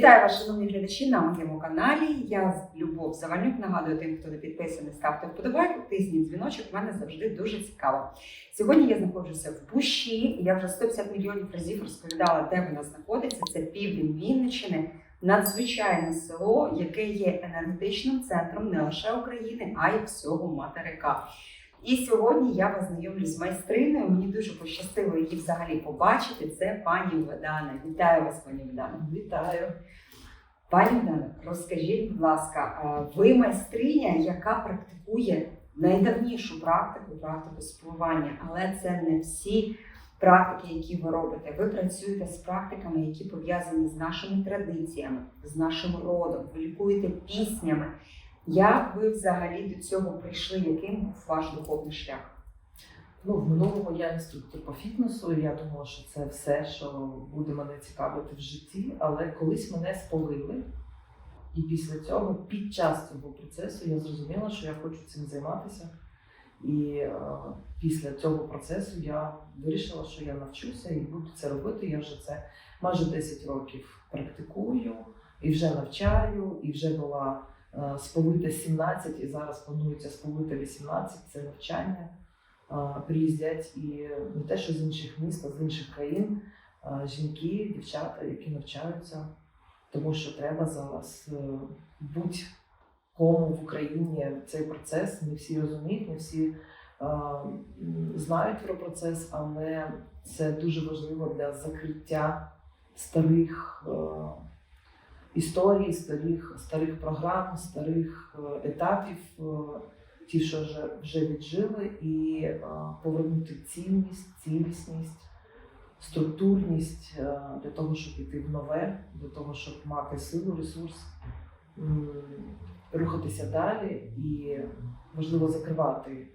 Вітаю вас, шановні глядачі, на моєму каналі. Я Любов Завальнюк. Нагадую тим, хто не підписаний, ставте вподобайку, тисніть дзвіночок. У мене завжди дуже цікаво. Сьогодні я знаходжуся в Бущі. і Я вже 150 мільйонів разів розповідала, де вона знаходиться. Це південь Вінниччини, надзвичайне село, яке є енергетичним центром не лише України, а й всього материка. І сьогодні я вас знайомлю з майстриною. Мені дуже пощастило її взагалі побачити. Це пані Ведана. Вітаю вас, пані Ведана. Вітаю. Пані Дана, розкажіть, будь ласка, ви майстриня, яка практикує найдавнішу практику, практику спілкування, але це не всі практики, які ви робите. Ви працюєте з практиками, які пов'язані з нашими традиціями, з нашим родом, ви лікуєте піснями. Як ви взагалі до цього прийшли? Яким був ваш духовний шлях? Ну, в минулому я інструктор по фітнесу, і я думала, що це все, що буде мене цікавити в житті. Але колись мене сповили. І після цього, під час цього процесу, я зрозуміла, що я хочу цим займатися. І е, після цього процесу я вирішила, що я навчуся і буду це робити. Я вже це майже 10 років практикую і вже навчаю, і вже була е, 17, і зараз планується сповита 18. Це навчання. Е, Приїздять і не те, що з інших міст, а з інших країн е, жінки, дівчата, які навчаються, тому що треба зараз будь-кому в Україні цей процес. Не всі розуміють, не всі знають про процес, але це дуже важливо для закриття старих історій, старих, старих програм, старих е, етапів. е, Ті, що вже, вже віджили, і е, повернути цінність, цілісність, структурність для того, щоб йти в нове, для того, щоб мати силу, ресурс, рухатися далі і можливо закривати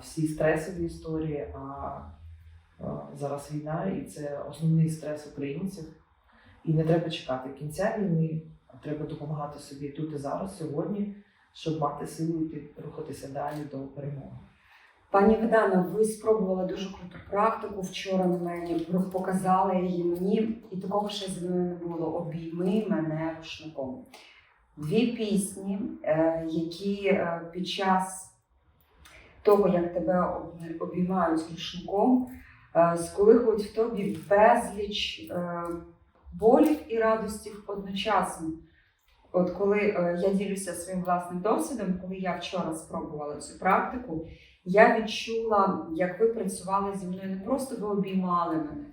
всі стресові історії. А зараз війна, і це основний стрес українців. І не треба чекати кінця війни, а треба допомагати собі тут і зараз, сьогодні, щоб мати силу йти рухатися далі до перемоги. Пані Ведана, ви спробували дуже круту практику вчора на мені, показали її мені, і такого ще зі мною не було. Обійми мене рушником. Дві пісні, е, які е, під час того, як тебе обіймають рушником, е, сколихують в тобі безліч болів і радостів одночасно. От коли е, я ділюся своїм власним досвідом, коли я вчора спробувала цю практику, я відчула, як ви працювали зі мною. Не просто ви обіймали мене,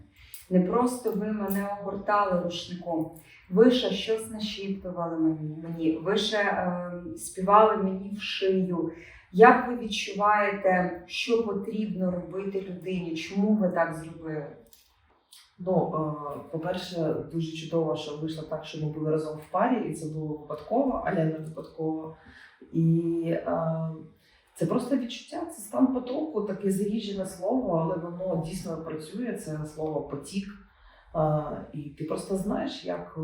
не просто ви мене огортали рушником. Ви ще щось нашіптували мені- ви ще е, співали мені в шию. Як ви відчуваєте, що потрібно робити людині? Чому ви так зробили? Ну, е, по-перше, дуже чудово, що вийшло так, що ми були разом в парі, і це було випадково, але не випадково. І е, це просто відчуття, це стан потоку, таке заїжджене слово, але воно дійсно працює. Це слово потік. Е, і ти просто знаєш, як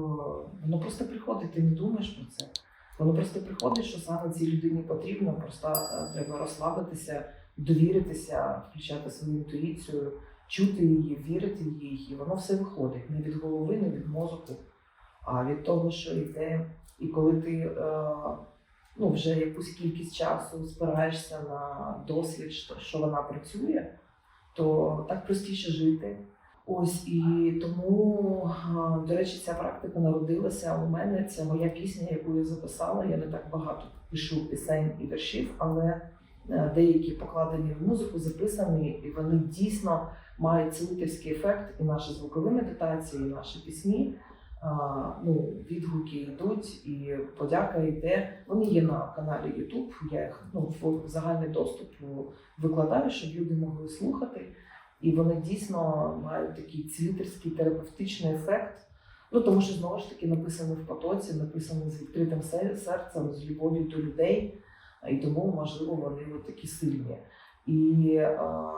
воно просто приходить, ти не думаєш про це. Воно просто приходить, що саме цій людині потрібно, просто треба розслабитися, довіритися, включати свою інтуїцію чути її, вірити в їй, і воно все виходить не від голови, не від мозку, а від того, що йде. І коли ти е, ну, вже якусь кількість часу спираєшся на досвід, що, що вона працює, то так простіше жити. Ось і тому, е, до речі, ця практика народилася у мене. Це моя пісня, яку я записала. Я не так багато пишу пісень і віршів, але деякі покладені в музику, записані, і вони дійсно мають цілительський ефект, і наші звукові медитації, і наші пісні. А, ну, відгуки йдуть, і подяка йде. Вони є на каналі YouTube. Я їх ну, в загальний доступ викладаю, щоб люди могли слухати. І вони дійсно мають такий цілительський терапевтичний ефект. Ну тому що знову ж таки написано в потоці, написано з відкритим серцем, з любов'ю до людей, і тому можливо вони от такі сильні. І а,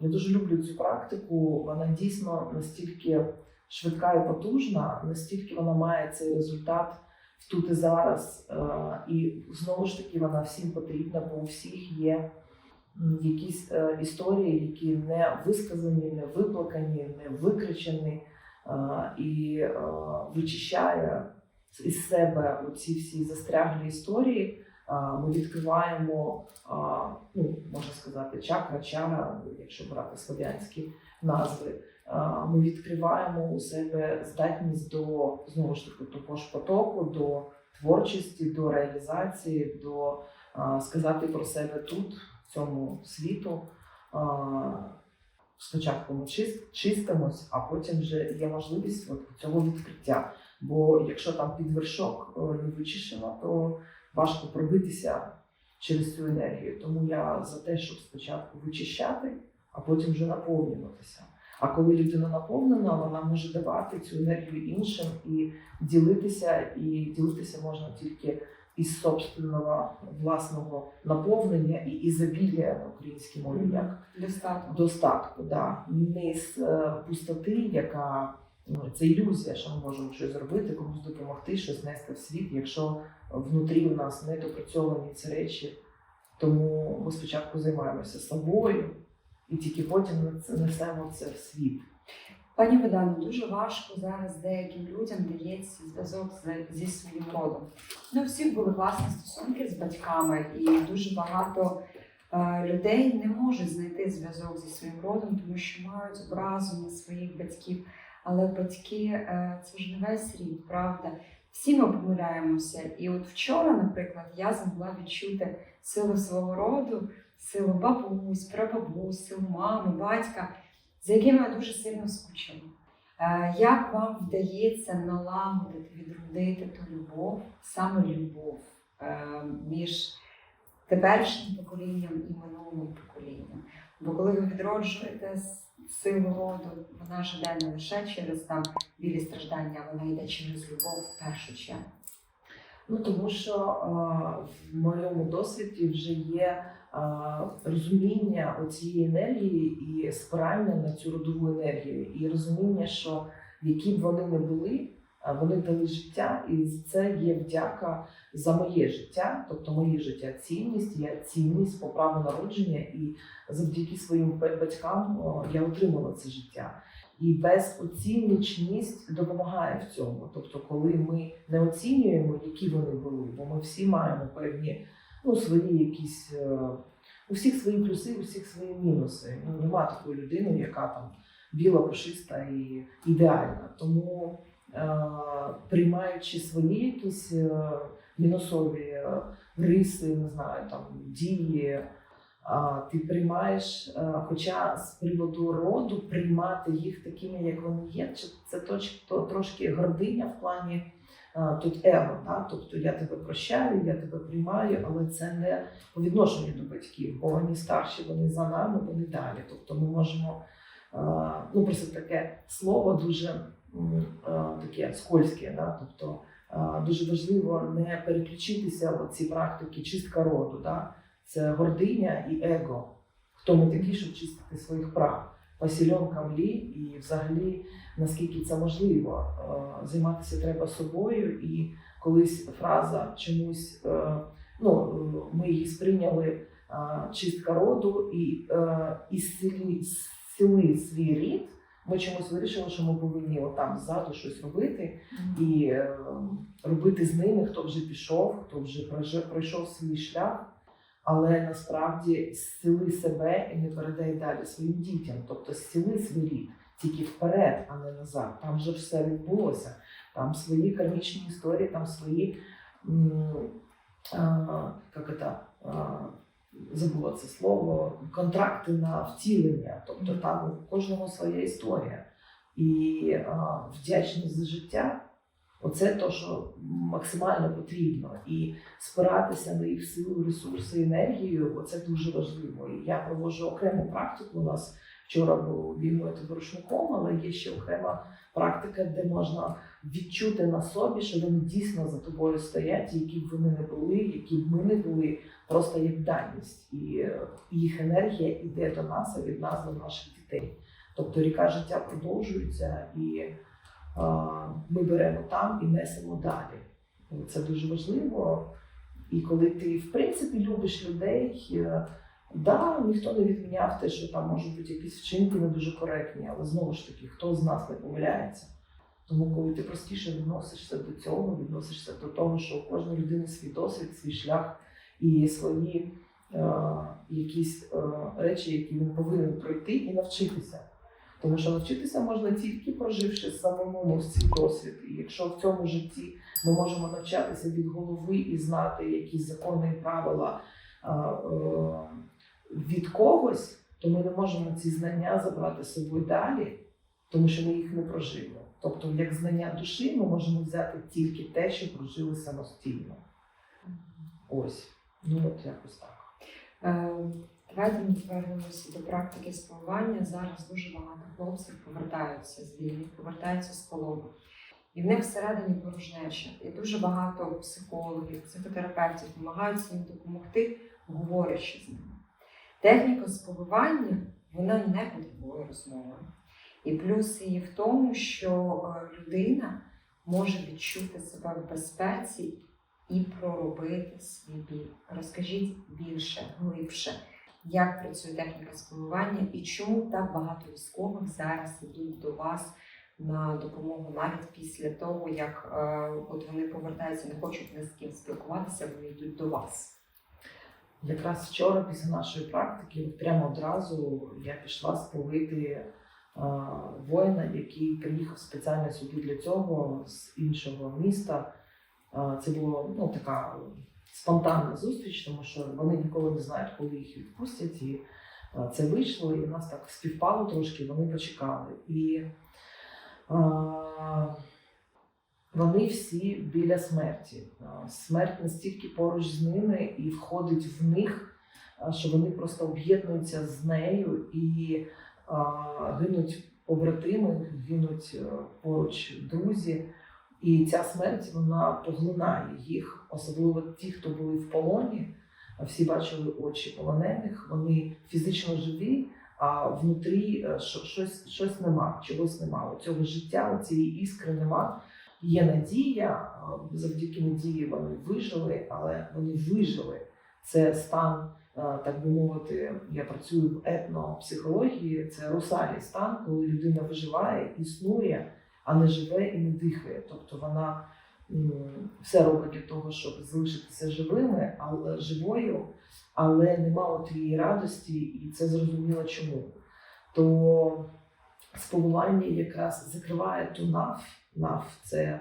я дуже люблю цю практику. Вона дійсно настільки швидка і потужна, настільки вона має цей результат тут і зараз. Е, І знову ж таки вона всім потрібна, бо у всіх є якісь е, історії, які не висказані, не виплакані, не викричені. а, і а, вичищає із себе ці всі застряглі історії. Ми відкриваємо, ну можна сказати, чакра, чара, якщо брати слов'янські назви. Ми відкриваємо у себе здатність до знову ж таки того ж потоку, до творчості, до реалізації, до сказати про себе тут, в цьому світу. Спочатку ми чист, чистимось, а потім вже є можливість от цього відкриття. Бо якщо там під вершок е, не вичищено, то важко пробитися через цю енергію. Тому я за те, щоб спочатку вичищати, а потім вже наповнюватися. А коли людина наповнена, вона може давати цю енергію іншим і ділитися, і ділитися можна тільки із собственного власного наповнення і ізобілля на українській мові, як Достатньо. достатку, да. не з е, пустоти, яка ну, це ілюзія, що ми можемо щось зробити, комусь допомогти, щось нести в світ, якщо внутрі у нас не допрацьовані ці речі. Тому ми спочатку займаємося собою і тільки потім несемо це в світ. Пані Богдано, дуже важко зараз деяким людям дається зв'язок зі своїм родом. Не у всіх були власні стосунки з батьками, і дуже багато е, людей не можуть знайти зв'язок зі своїм родом, тому що мають образу на своїх батьків. Але батьки е, це ж не весь рід, правда? Всі ми помиляємося. І от вчора, наприклад, я змогла відчути силу свого роду, силу бабусь, прабабусь, силу мами, батька за якими я дуже сильно скучила. Е, Як вам вдається налагодити, відродити ту любов, саме любов е, між теперішнім поколінням і минулим поколінням? Бо коли ви відроджуєте силу роду, вона живе не лише через там білі страждання, вона йде через любов в першу чергу. Ну тому що а, в моєму досвіді вже є а, розуміння цієї енергії і спирання на цю родову енергію, і розуміння, що які б вони не були, вони дали життя, і це є вдяка за моє життя, тобто моє життя цінність, я цінність по праву народження, і завдяки своїм батькам я отримала це життя. І безоцінничність допомагає в цьому. Тобто, коли ми не оцінюємо, які вони були, бо ми всі маємо певні ну, свої якісь е, у всіх свої плюси, у всіх свої мінуси. Ну, нема такої людини, яка там біла, пушиста і ідеальна. Тому приймаючи свої якісь е, мінусові е, риси, не знаю, там дії. Ти приймаєш, е, хоча з приводу роду приймати їх такими, як вони є, це трошки гординя в плані е, тут его, да? тобто я тебе прощаю, я тебе приймаю, але це не по відношенню до батьків, бо вони старші, вони за нами, вони далі. Тобто ми можемо, е, ну просто таке слово дуже е, таке скользке, да? тобто е, дуже важливо не переключитися в ці практики чистка роду. Да? це гординя і его. Хто ми такі, щоб чистити своїх прав? По сільонкам лі, і взагалі наскільки це можливо. Е, Займатися треба собою, і колись фраза чомусь, е, ну е, ми її сприйняли е, чистка роду і, е, і сили свій рід. Ми чомусь вирішили, що ми повинні отам ззаду щось робити і е, робити з ними, хто вже пішов, хто вже прожив- пройшов свій шлях але насправді зціли себе і не передай далі своїм дітям. Тобто зціли свій рід тільки вперед, а не назад. Там вже все відбулося. Там свої кармічні історії, там свої м, а, як это, а, забула це слово, контракти на втілення. Тобто там у кожного своя історія. І а, вдячність за життя. Оце то, що максимально потрібно. І спиратися на їх силу, ресурси, енергію, це дуже важливо. І я проводжу окрему практику. У нас вчора був війною рушником, але є ще окрема практика, де можна відчути на собі, що вони дійсно за тобою стоять, які б вони не були, які б ми не були, просто як даність. І е, їх енергія йде до нас, а від нас до наших дітей. Тобто ріка життя продовжується і. а, Ми беремо там і несемо далі. Це дуже важливо. І коли ти, в принципі, любиш людей, е, Да, ніхто не відміняв те, що там можуть бути якісь вчинки не дуже коректні, але знову ж таки, хто з нас не помиляється? Тому коли ти простіше відносишся до цього, відносишся до того, що у кожної людини свій досвід, свій шлях і свої е, якісь е, речі, які він повинен пройти і навчитися. Тому що навчитися можна тільки проживши самому цей досвід. І якщо в цьому житті ми можемо навчатися від голови і знати якісь закони і правила е, е, від когось, то ми не можемо ці знання забрати з собою далі, тому що ми їх не прожили. Тобто, як знання душі, ми можемо взяти тільки те, що прожили самостійно. Ось. Ну от якось так. Е, Давайте ми повернемося до практики спілкування. Зараз дуже багато хлопців повертаються з війни, повертаються з полону. І в них всередині порожнеча. І дуже багато психологів, психотерапевтів намагаються їм допомогти, говорячи з ними. Техніка спілкування вона не такою розмовою. І плюс її в тому, що е, людина може відчути себе в безпеці і проробити свій біль. Розкажіть більше, глибше, як працює техніка спілкування і чому так багато військових зараз йдуть до вас на допомогу навіть після того, як е, от вони повертаються, не хочуть ні з ким спілкуватися, вони йдуть до вас. Якраз вчора, після нашої практики, прямо одразу я пішла сповити воїна, який приїхав спеціально сюди для цього з іншого міста. Е, Це була ну, така спонтанна зустріч, тому що вони ніколи не знають, коли їх відпустять. І е, це вийшло, і в нас так співпало трошки, вони почекали. І е, вони всі біля смерті. Е, Смерть настільки поруч з ними і входить в них, е, що вони просто об'єднуються з нею і е, гинуть побратими, гинуть е, поруч друзі. І ця смерть вона поглинає їх, особливо ті, хто були в полоні. Всі бачили очі полонених, вони фізично живі, а внутрі е, щось, щось нема, чогось нема. Цього життя, цієї іскри нема. Є надія, е, завдяки надії вони вижили, але вони вижили. Це стан, так би мовити, я працюю в етнопсихології, це русалій стан, коли людина виживає, існує, а не живе і не дихає. Тобто вона все робить для того, щоб залишитися живими, але живою, але нема тієї радості, і це зрозуміло чому. То спілкування якраз закриває ту наф. Наф це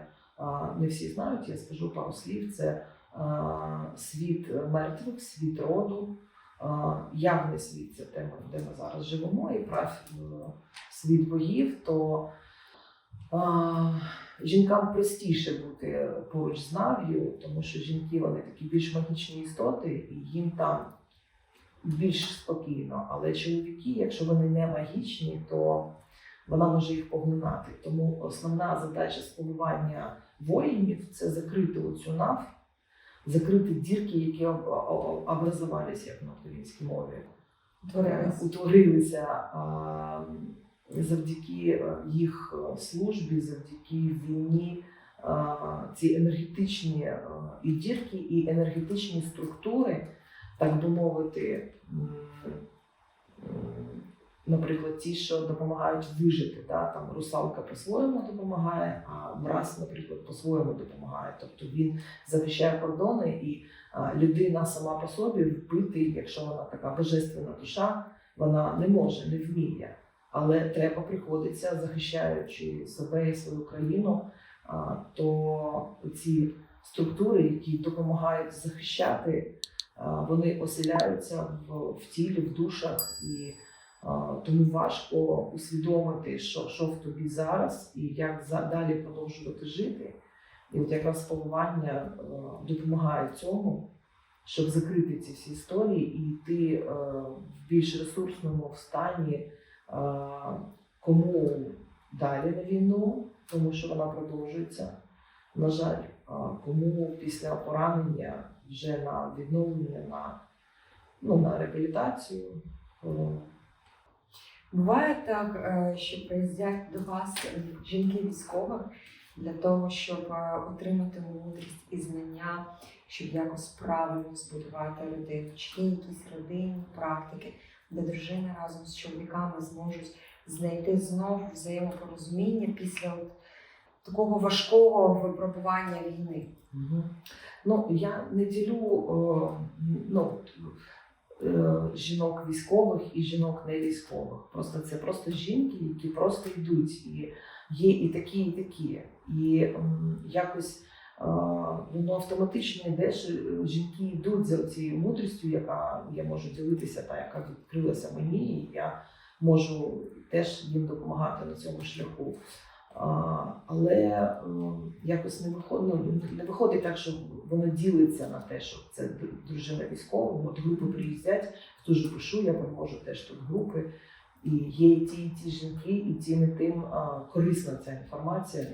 не всі знають, я скажу пару слів. Це світ мертвих, світ роду, явний світ це те, де ми зараз живемо, і прав е, світ богів, то жінкам простіше бути поруч з Нав'ю, тому що жінки вони такі більш магічні істоти, і їм там більш спокійно. Але чоловіки, якщо вони не магічні, то вона може їх поглинати. Тому основна задача спілкування воїнів це закрити оцю нав, закрити дірки, які об- об- образувалися, як на українській мові Утворились. утворилися а, завдяки е, їх е, службі, завдяки війні. Ці енергетичні е, і дірки, і енергетичні структури, так би мовити, наприклад, ті, що допомагають вижити. Да? Там русалка по-своєму допомагає, а мраз, наприклад, по-своєму допомагає. Тобто він захищає кордони і людина сама по собі вбити, якщо вона така божественна душа, вона не може, не вміє. Але треба приходиться, захищаючи себе і свою країну, то ці структури, які допомагають захищати, вони оселяються в, тілі, в душах, і тому важко усвідомити, що, що в тобі зараз і як далі продовжувати жити. І от якраз спілкування е, допомагає цьому, щоб закрити ці всі історії і йти е, в більш ресурсному стані, е, кому далі на війну, тому що вона продовжується. На жаль, кому після поранення вже на відновлення, на, ну, на реабілітацію. Буває так, е, що приїздять до вас е, жінки військових для того, щоб е, отримати мудрість і знання щоб якось правильно збудувати родину? Чи є якісь родинні практики, де дружини разом з чоловіками зможуть знайти знову взаємопорозуміння після от такого важкого випробування війни? Мгм. Ну, я не ділю е, ну, жінок військових і жінок не військових. Просто це просто жінки, які просто йдуть. І є і такі, і такі. І якось е, воно автоматично йде, що жінки йдуть за цією мудрістю, яка я можу ділитися, та яка відкрилася мені, і я можу теж їм допомагати на цьому шляху. Але е, якось не виходить, ну, не виходить так, що воно ділиться на те, що це дружина військова. От групи приїздять, хто ж пишу, я проводжу теж тут групи. І є і ті, і ті жінки, і тим, і тим а, корисна ця інформація.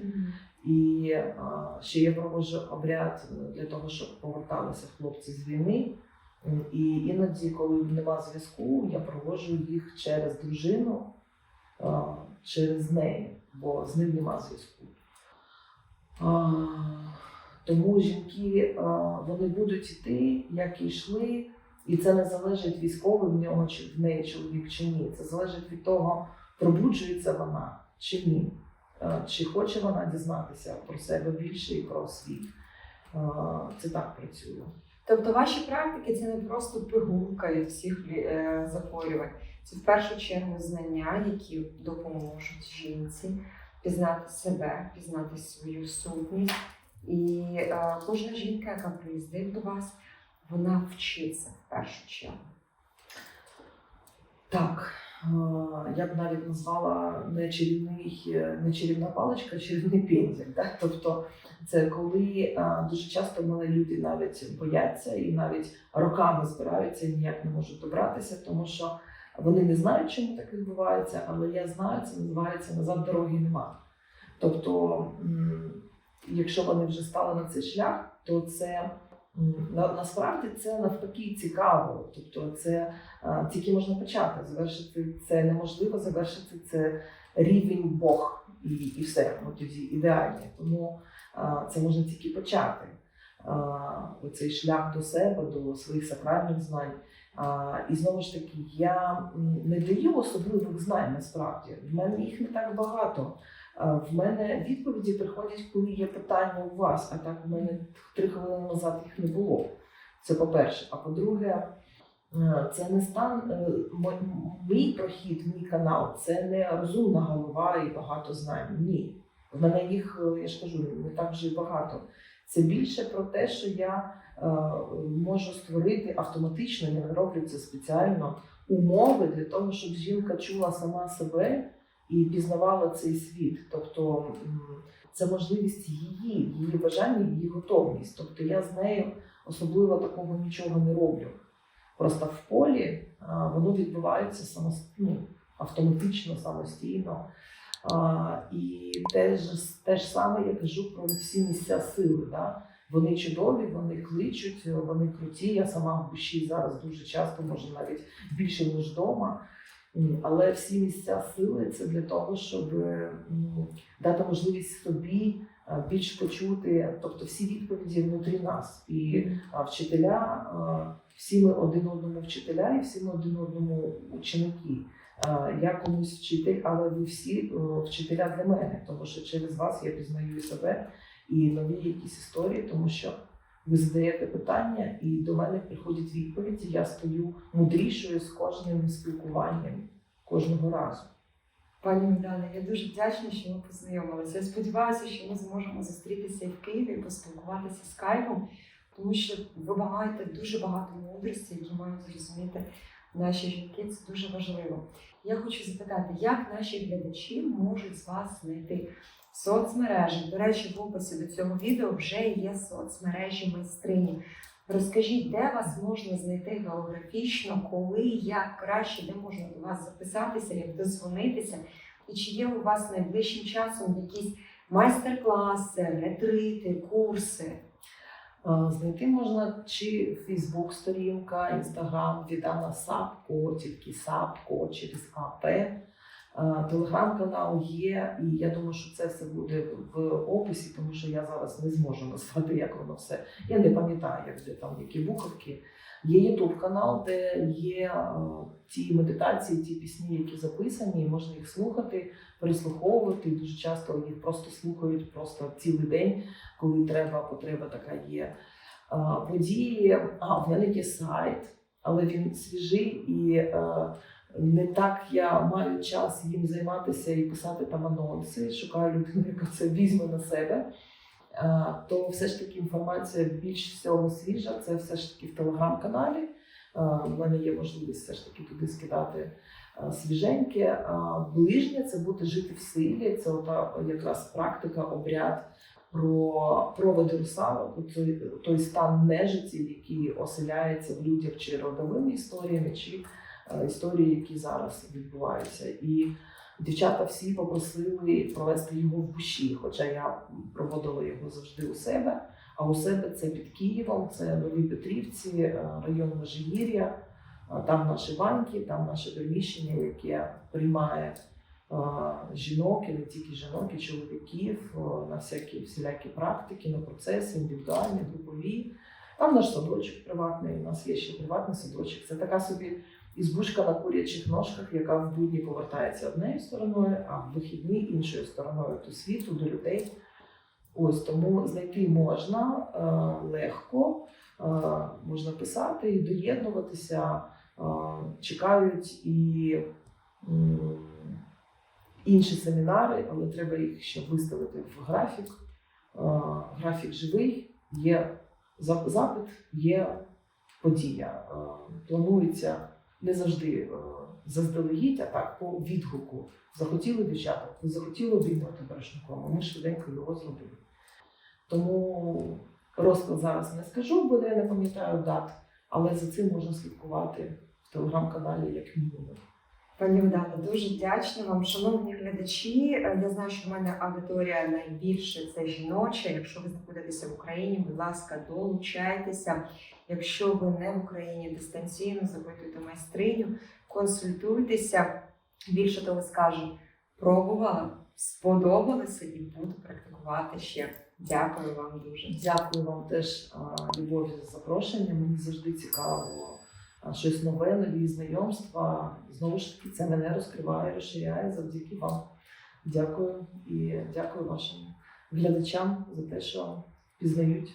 І а, ще я проводжу обряд е, для того, щоб поверталися хлопці з війни. І іноді, коли нема зв'язку, я проводжу їх через дружину, а, через неї, бо з ним нема зв'язку. Тому жінки вони будуть йти, як і йшли, і це не залежить військовий в нього чи в неї чоловік чи ні. Це залежить від того, пробуджується вона чи ні. Чи хоче вона дізнатися про себе більше і про світ? Це так працює. Тобто ваші практики це не просто пигулка від всіх е, захворювань. Це в першу чергу знання, які допоможуть жінці пізнати себе, пізнати свою сутність. І е, кожна жінка, яка приїздить до вас, вона вчиться в першу чергу. Так, е, я б навіть назвала не чарівний, не чарівна паличка, а чарівний пензель. Да? Тобто це коли е, дуже часто в люди навіть бояться і навіть роками збираються і ніяк не можуть добратися, тому що вони не знають, чому так відбувається, але я знаю, це називається назад дороги нема. Тобто, якщо вони вже стали на цей шлях, то це насправді це навпаки цікаво. Тобто, це тільки можна почати. Завершити це неможливо, завершити це рівень Бог і, і все. Ну тоді ідеальні. Тому це можна тільки почати. А, оцей шлях до себе, до своїх сакральних знань. І знову ж таки, я не даю особливих знань насправді. В мене їх не так багато. В мене відповіді приходять, коли є питання у вас, а так у мене три хвилини назад їх не було. Це по-перше. А по-друге, е, це не стан е, мій прохід, мій канал, це не розумна голова і багато знань. Ні. В мене їх, е, я ж кажу, не так вже багато. Це більше про те, що я можу створити автоматично, я не роблю це спеціально, умови для того, щоб жінка чула сама себе і пізнавала цей світ. Тобто це можливість її, її бажання, її готовність. Тобто я з нею особливо такого нічого не роблю. Просто в полі воно відбувається самос- ну, автоматично, самостійно. А, і теж, те ж саме я кажу про всі місця сили. Да? Вони чудові, вони кличуть, вони круті. Я сама в душі зараз дуже часто, може навіть більше ніж вдома. Але всі місця сили це для того, щоб дати можливість собі більш почути, тобто всі відповіді внутрі нас. І вчителя, всі ми один одному вчителя, і всі ми один одному ученики. Я комусь вчитель, але ви всі вчителя для мене, тому що через вас я пізнаю себе і нові якісь історії, тому що ви задаєте питання, і до мене приходять відповіді. Я стаю мудрішою з кожним спілкуванням кожного разу. Пані Медана, я дуже вдячна, що ми познайомилися. Я сподіваюся, що ми зможемо зустрітися в Києві і поспілкуватися скайпом, тому що ви вимагаєте дуже багато мудрості, які мають зрозуміти наші жінки. Це дуже важливо. Я хочу запитати, як наші глядачі можуть з вас знайти соцмережах? До речі, в описі до цього відео вже є соцмережі майстрині. Розкажіть, де вас можна знайти географічно, коли, як краще, де можна до вас записатися, як дозвонитися, і чи є у вас найближчим часом якісь майстер-класи, ретрити, курси? Знайти можна чи Фейсбук сторінка, Інстаграм Відана Сапко, тільки Сапко через АП. Е, Телеграм-канал є, і я думаю, що це все буде в описі, тому що я зараз не зможу назвати, як воно все. Я не пам'ятаю, як де там які буковки. Є Ютуб канал, де є е, ті медитації, ті пісні, які записані, і можна їх слухати, переслуховувати. Дуже часто їх просто слухають просто цілий день, коли треба, потреба така є. Е, Події, а в мене є сайт, але він свіжий і не так я маю час їм займатися і писати там анонси. Шукаю людину, яка це візьме на себе. То все ж таки інформація більш всього свіжа. Це все ж таки в телеграм-каналі. У мене є можливість все ж таки туди скидати свіженьке. Ближнє це бути жити в силі. Це ота якраз практика, обряд про проводи русалок, той, той стан нежиті, який оселяється в людях чи родовими історіями, чи історії, які зараз відбуваються. І дівчата всі попросили провести його в буші, хоча я проводила його завжди у себе. А у себе це під Києвом, це Нові Петрівці, е, район Межигір'я. Е, Там наші банки, там наше приміщення, яке приймає е, жінок, і не тільки жінок, і чоловіків е, на всякі всілякі практики, на процеси, індивідуальні, групові. Там наш садочок приватний, у нас є ще приватний садочок. Це така собі ізбушка на курячих ножках, яка в будні повертається однією стороною, а в вихідні іншою стороною до світу, до людей. Ось тому знайти можна е, легко, е, можна писати і доєднуватися. Е, чекають і м, інші семінари, але треба їх ще виставити в графік. Е, графік живий, є запит, є подія. Е, планується не завжди е, заздалегідь, а так по відгуку. Захотіли дівчата, захотіли обіймати барашником, а ми швиденько його зробили. Тому розклад зараз не скажу, бо я не пам'ятаю дат, але за цим можна слідкувати в телеграм-каналі як мінімум. Пані Богдана, дуже вдячна вам, шановні глядачі. Е, Я знаю, що в мене аудиторія найбільше це жіноча. Якщо ви знаходитеся в Україні, будь ласка, долучайтеся. Якщо ви не в Україні дистанційно, запитуйте майстриню, консультуйтеся. Більше того скажу, пробувала, сподобалося і буду практикувати ще. Дякую вам дуже. Дякую вам теж, Любові, за запрошення. Мені завжди цікаво щось нове, нові знайомства. Знову ж таки, це мене розкриває, розширяє завдяки вам. Дякую і дякую вашим глядачам за те, що пізнають